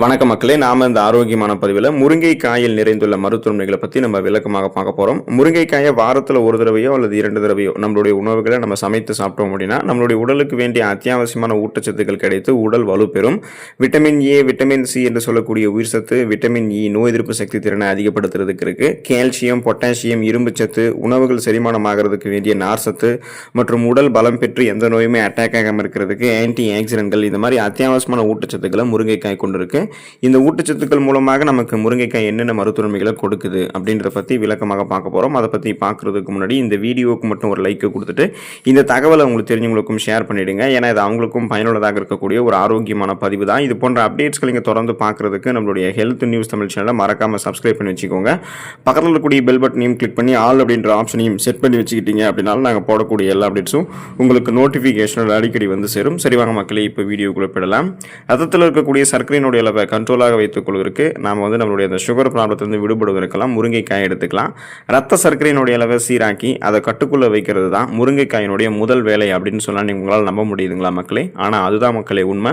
வணக்க மக்களே நாம இந்த ஆரோக்கியமான பதிவில் முருங்கைக்காயில் நிறைந்துள்ள மருத்துவமனைகளை பற்றி நம்ம விளக்கமாக பார்க்க போகிறோம் முருங்கைக்காயை வாரத்தில் ஒரு தடவையோ அல்லது இரண்டு தடவையோ நம்மளுடைய உணவுகளை நம்ம சமைத்து சாப்பிட்டோம் அப்படின்னா நம்மளுடைய உடலுக்கு வேண்டிய அத்தியாவசியமான ஊட்டச்சத்துக்கள் கிடைத்து உடல் வலுப்பெறும் விட்டமின் ஏ விட்டமின் சி என்று சொல்லக்கூடிய உயிர் சத்து விட்டமின் இ நோய் எதிர்ப்பு சக்தி திறனை அதிகப்படுத்துறதுக்கு இருக்கு. கால்சியம் பொட்டாசியம் இரும்பு சத்து உணவுகள் செரிமானமாகிறதுக்கு வேண்டிய நார் சத்து மற்றும் உடல் பலம் பெற்று எந்த நோயுமே அட்டாக் ஆகாமல் இருக்கிறதுக்கு ஆன்டி ஆக்சிடென்ட்கள் இந்த மாதிரி அத்தியாவசியமான ஊட்டச்சத்துக்களை முருங்கைக்காய் கொண்டிருக்கு. இந்த ஊட்டச்சத்துக்கள் மூலமாக நமக்கு முருங்கைக்காய் என்னென்ன மருத்துவமைகளை கொடுக்குது அப்படின்றத பற்றி விளக்கமாக பார்க்க போகிறோம் அதை பற்றி பார்க்குறதுக்கு முன்னாடி இந்த வீடியோவுக்கு மட்டும் ஒரு லைக்கை கொடுத்துட்டு இந்த தகவலை உங்களுக்கு தெரிஞ்சவங்களுக்கும் ஷேர் பண்ணிவிடுங்க ஏன்னா இது அவங்களுக்கும் பயனுள்ளதாக இருக்கக்கூடிய ஒரு ஆரோக்கியமான பதிவு தான். இது போன்ற அப்டேட்ஸ்களை நீங்கள் தொடர்ந்து பார்க்குறதுக்கு நம்மளுடைய ஹெல்த் நியூஸ் தமிழ் சேனலை மறக்காமல் சப்ஸ்கிரைப் பண்ணி வச்சுக்கோங்க. பக்கத்தில் இருக்கக்கூடிய பெல் பட்டனையும் கிளிக் பண்ணி ஆல் அப்படின்ற ஆப்ஷனையும் செட் பண்ணி வச்சுக்கிட்டீங்க அப்படின்னாலும் நாங்கள் போடக்கூடிய எல்லா அப்டேட்ஸும் உங்களுக்கு நோட்டிஃபிகேஷனில் அடிக்கடி வந்து சேரும். சரி வாங்க மக்களே இப்போ வீடியோக்குள்ளே போயிடலாம். ரத்தத்தில் இருக்கக்கூடிய சர்க்கரையினுடைய அளவை கண்ட்ரோலாக வைத்துக் கொள்வதற்கு நாம் வந்து நம்மளுடைய அந்த சுகர் ப்ராப்ளத்திலிருந்து விடுபடுவதற்கெல்லாம் முருங்கைக்காய் எடுத்துக்கலாம். ரத்த சர்க்கரையினுடைய அளவை சீராக்கி அதை கட்டுக்குள்ளே வைக்கிறது தான் முருங்கைக்காயினுடைய முதல் வேலை அப்படின்னு சொன்னால் நீங்கள் உங்களால் நம்ப முடியுதுங்களா மக்களே? ஆனால் அதுதான் மக்களே உண்மை.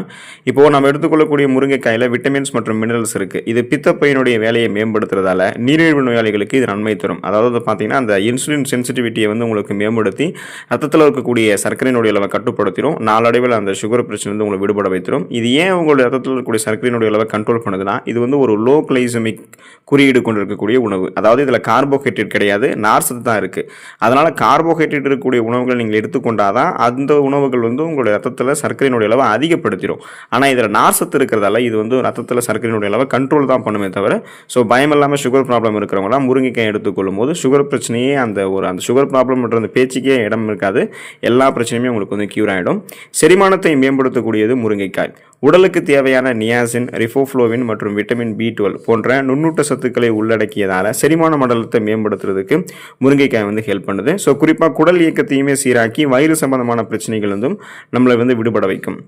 இப்போது நம்ம எடுத்துக்கொள்ளக்கூடிய முருங்கைக்காயில் விட்டமின்ஸ் மற்றும் மினரல்ஸ் இருக்குது இது பித்தப்பையினுடைய வேலையை மேம்படுத்துறதால நீரிழிவு நோயாளிகளுக்கு இது நன்மை தரும். அதாவது பார்த்தீங்கன்னா அந்த இன்சுலின் சென்சிட்டிவிட்டியை வந்து உங்களுக்கு மேம்படுத்தி ரத்தத்தில் இருக்கக்கூடிய சர்க்கரையினுடைய அளவை கட்டுப்படுத்திடும் நாளடைவில் அந்த சுகர் பிரச்சனை வந்து உங்களை விடுபட வைத்திரும். இது ஏன் உங்களுடைய ரத்தத்தில் இருக்கக்கூடிய சர்க்கரையினுடைய அளவை கண்ட்ரோல் பண்ணுதுன்னா இது வந்து ஒரு லோ கிளைசமிக் குறியீடு கொண்டு இருக்கக்கூடிய உணவு. அதாவது இதில் கார்போஹைட்ரேட் கிடையாது நார்சத்து தான் இருக்குது அதனால் கார்போஹைட்ரேட் இருக்கக்கூடிய உணவுகளை நீங்கள் எடுத்துக்கொண்டால் தான் அந்த உணவுகள் வந்து உங்களுடைய ரத்தத்தில் சர்க்கரையினுடைய அளவை அதிகப்படுத்திடும். ஆனால் இதில் நார்சத்து இருக்கிறதால இது வந்து ரத்தத்தில் சர்க்கரையினுடைய அளவை கண்ட்ரோல் தான் பண்ணுமே தவிர ஸோ பயம் இல்லாமல் சுகர் ப்ராப்ளம் இருக்கிறவங்களாம் முருங்கைக்காய் எடுத்துக்கொள்ளும் போது சுகர் பிரச்சனையே அந்த ஒரு அந்த சுகர் ப்ராப்ளம்ன்ற அந்த பேச்சுக்கே இடம் இருக்காது. எல்லா பிரச்சனையுமே உங்களுக்கு வந்து க்யூர் ஆகிடும் செரிமானத்தை மேம்படுத்தக்கூடியது முருங்கைக்காய். உடலுக்கு தேவையான நியாசின் ரிஃபோஃப்ளோவின் மற்றும் விட்டமின் பி டுவெல் போன்ற நுண்ணூட்ட சத்துக்களை உள்ளடக்கியதால் செரிமான மண்டலத்தை மேம்படுத்துறதுக்கு முருங்கைக்காய் வந்து ஹெல்ப் பண்ணுது. ஸோ குறிப்பாக குடல் இயக்கத்தையுமே சீராக்கி வயிறு சம்பந்தமான பிரச்சனைகள் இருந்தும் நம்மளை வந்து விடுபட வைக்கும்.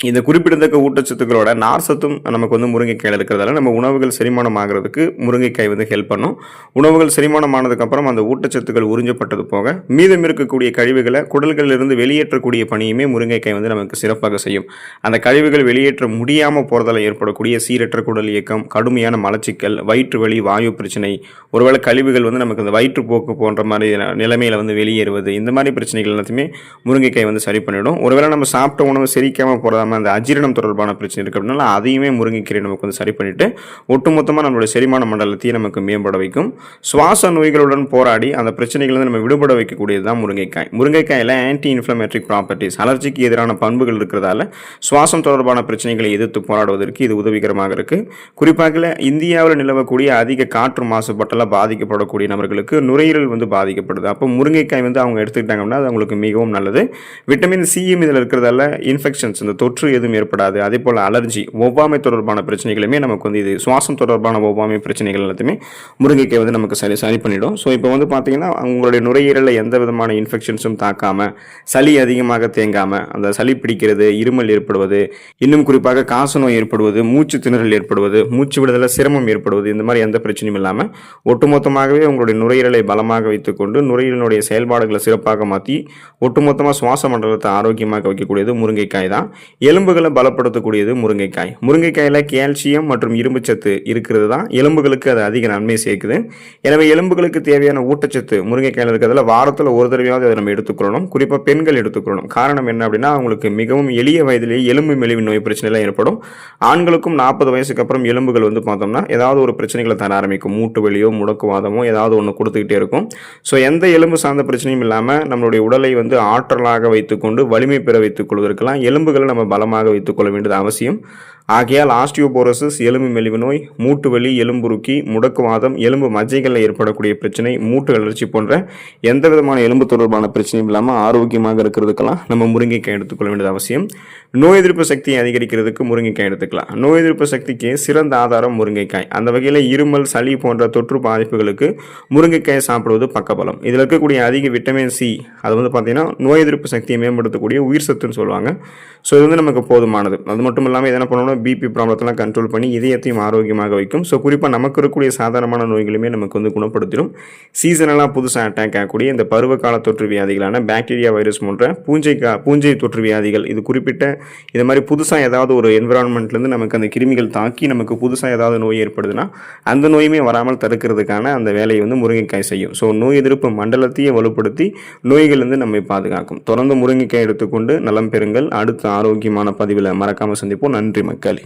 இந்த குறிப்பிடத்தக்க ஊட்டச்சத்துக்களோட நார் சத்தும் நமக்கு வந்து முருங்கைக்காயில் இருக்கிறதால நம்ம உணவுகள் செரிமானம் ஆகிறதுக்கு முருங்கைக்காய் வந்து ஹெல்ப் பண்ணும். உணவுகள் செரிமானம் ஆனதுக்கப்புறம் அந்த ஊட்டச்சத்துக்கள் உறிஞ்சப்பட்டது போக மீதம் இருக்கக்கூடிய கழிவுகளை குடல்களிலிருந்து வெளியேற்றக்கூடிய பணியுமே முருங்கைக்காய் வந்து நமக்கு சிறப்பாக செய்யும். அந்த கழிவுகள் வெளியேற்ற முடியாமல் போகிறதால ஏற்படக்கூடிய சீரற்ற குடல் இயக்கம் கடுமையான மலச்சிக்கல் வயிற்று வலி வாயு பிரச்சனை ஒருவேளை கழிவுகள் வந்து நமக்கு அந்த வயிற்றுப்போக்கு போன்ற மாதிரி நிலைமையில் வந்து வெளியேறுவது இந்த மாதிரி பிரச்சனைகள் எல்லாத்தையுமே முருங்கைக்காய் வந்து சரி பண்ணிவிடும் ஒருவேளை நம்ம சாப்பிட்ட உணவு செரிக்காமல் போகிறதா அந்த அஜீரணம் தொடர்பான பிரச்சனை இருக்குது அப்படின்னால அதையுமே முருங்கைக்கீரை நமக்கு வந்து சரி பண்ணிவிட்டு ஒட்டுமொத்தமாக நம்மளுடைய செரிமான மண்டலத்தையும் நமக்கு மேம்பட வைக்கும். சுவாச நோய்களுடன் போராடி அந்த பிரச்சனைகள் நம்ம விடுபட வைக்கக்கூடியது தான் முருங்கைக்காய். முருங்கைக்காயில் ஆன்டி இன்ஃப்ளமேட்ரிக் ப்ராப்பர்ட்டிஸ் அலர்ஜிக்கு எதிரான பண்புகள் இருக்கிறதால சுவாசம் தொடர்பான பிரச்சனைகளை எதிர்த்து போராடுவதற்கு இது உதவிகரமாக இருக்குது குறிப்பாக இந்தியாவில் நிலவக்கூடிய அதிக காற்று மாசுபாட்டெல்லாம் பாதிக்கப்படக்கூடிய நபர்களுக்கு நுரையீரல் வந்து பாதிக்கப்படுது. அப்போ முருங்கைக்காய் வந்து அவங்க எடுத்துக்கிட்டாங்கன்னா அது அவங்களுக்கு மிகவும் நல்லது. விட்டமின் சியும் இதில் இருக்கிறதால இன்ஃபெக்ஷன்ஸ் இந்த தொற்று எதுவும் ஏற்படாது. அதே போல் அலர்ஜி ஒவ்வாமை தொடர்பான பிரச்சனைகளுமே நமக்கு வந்து இது சுவாசம் தொடர்பான ஒவ்வாமை பிரச்சனைகள் எல்லாத்தையுமே முருங்கைக்காய் வந்து நமக்கு சரி சரி பண்ணிடும். ஸோ இப்போ வந்து பார்த்தீங்கன்னா உங்களுடைய நுரையீரலில் எந்த விதமான இன்ஃபெக்ஷன்ஸும் தாக்காமல் சளி அதிகமாக தேங்காமல் அந்த சளி பிடிக்கிறது இருமல் ஏற்படுவது இன்னும் குறிப்பாக காச நோய் ஏற்படுவது மூச்சு திணறல் ஏற்படுவது மூச்சு விடுதலை சிரமம் ஏற்படுவது இந்த மாதிரி எந்த பிரச்சனையும் இல்லாமல் ஒட்டுமொத்தமாகவே உங்களுடைய நுரையீரலை பலமாக வைத்துக்கொண்டு நுரையீரலுடைய செயல்பாடுகளை சிறப்பாக மாற்றி ஒட்டுமொத்தமாக சுவாச மண்டலத்தை ஆரோக்கியமாக வைக்கக்கூடியது முருங்கைக்காய் தான். எலும்புகளை பலப்படுத்தக்கூடியது முருங்கைக்காய். முருங்கைக்காயில் கால்சியம் மற்றும் இரும்புச்சத்து இருக்கிறது தான் எலும்புகளுக்கு அது அதிக நன்மை சேர்க்குது. எனவே எலும்புகளுக்கு தேவையான ஊட்டச்சத்து முருங்கைக்காயில் இருக்கிறதுல வாரத்தில் ஒரு தடவையாவது அதை நம்ம எடுத்துக்கொள்ளணும். குறிப்பாக பெண்கள் எடுத்துக்கொள்ளணும். காரணம் என்ன அப்படின்னா அவங்களுக்கு மிகவும் எளிய வயதிலேயே எலும்பு மெலிவு நோய் பிரச்சனைலாம் ஏற்படும். ஆண்களுக்கும் நாற்பது வயசுக்கு அப்புறம் எலும்புகள் வந்து பார்த்தோம்னா ஏதாவது ஒரு பிரச்சனைகளை தர ஆரம்பிக்கும். மூட்டு வலியோ முடக்குவாதமோ ஏதாவது ஒன்று கொடுத்துக்கிட்டே இருக்கும். ஸோ எந்த எலும்பு சார்ந்த பிரச்சனையும் இல்லாமல் நம்மளுடைய உடலை வந்து ஆற்றலாக வைத்துக்கொண்டு வலிமை பெற வைத்துக் கொள்வதற்கெல்லாம் எலும்புகளை நம்ம பலமாக வைத்துக்கொள்ள வேண்டியது அவசியம். ஆகையால் ஆஸ்டியோபோரோசிஸ் எலும்பு மெலிவு நோய் மூட்டு வலி எலும்புருக்கி முடக்குவாதம் எலும்பு மஜ்ஜைகளில் ஏற்படக்கூடிய பிரச்சனை மூட்டு வளர்ச்சி போன்ற எந்த விதமான எலும்பு தொடர்பான பிரச்சனையும் இல்லாமல் ஆரோக்கியமாக இருக்கிறதுக்கெல்லாம் நம்ம முருங்கைக்காய் எடுத்துக்கொள்ள வேண்டியது அவசியம். நோய் எதிர்ப்பு சக்தியை அதிகரிக்கிறதுக்கு முருங்கைக்காய் எடுத்துக்கலாம். நோய் எதிர்ப்பு சக்திக்கு சிறந்த ஆதாரம் முருங்கைக்காய். அந்த வகையில் இருமல் சளி போன்ற தொற்று பாதிப்புகளுக்கு முருங்கைக்காயை சாப்பிடுவது பக்கபலம். இதில் இருக்கக்கூடிய அதிக விட்டமின் சி அது வந்து பார்த்தீங்கன்னா நோய் எதிர்ப்பு சக்தியை மேம்படுத்தக்கூடிய உயிர் சத்துன்னு சொல்லுவாங்க. ஸோ இது வந்து நமக்கு போதுமானது. அது மட்டும் இல்லாமல் இது என்ன பண்ணணும்? பிபி ப்ராப்ளத்தெல்லாம் கண்ட்ரோல் பண்ணி இதயத்தையும் ஆரோக்கியமாக வைக்கும். ஸோ குறிப்பாக நமக்கு இருக்கக்கூடிய சாதாரணமான நோய்களுமே நமக்கு வந்து குணப்படுத்திடும். சீசனலாக புதுசாக அட்டாக் ஆகக்கூடிய இந்த பருவகால தொற்று வியாதிகளான பாக்டீரியா வைரஸ் போன்ற பூஞ்சை கா பூஞ்சை தொற்று வியாதிகள் இது குறிப்பிட்ட இது மாதிரி புதுசாக ஏதாவது ஒரு என்விரான்மெண்ட்லேருந்து நமக்கு அந்த கிருமிகள் தாக்கி நமக்கு புதுசாக ஏதாவது நோய் ஏற்படுதுன்னா அந்த நோயுமே வராமல் தடுக்கிறதுக்கான அந்த வேலையை வந்து முருங்கைக்காய் செய்யும். ஸோ நோய் எதிர்ப்பு மண்டலத்தையே வலுப்படுத்தி நோய்கள்லேருந்து நம்மை பாதுகாக்கும். தொடர்ந்து முருங்கைக்காய் எடுத்துக்கொண்டு நலம் பெறுங்கள். அடுத்த ஆரோக்கியமான பதிவில் மறக்காமல் சந்திப்போம். நன்றி மக்கள். Cali.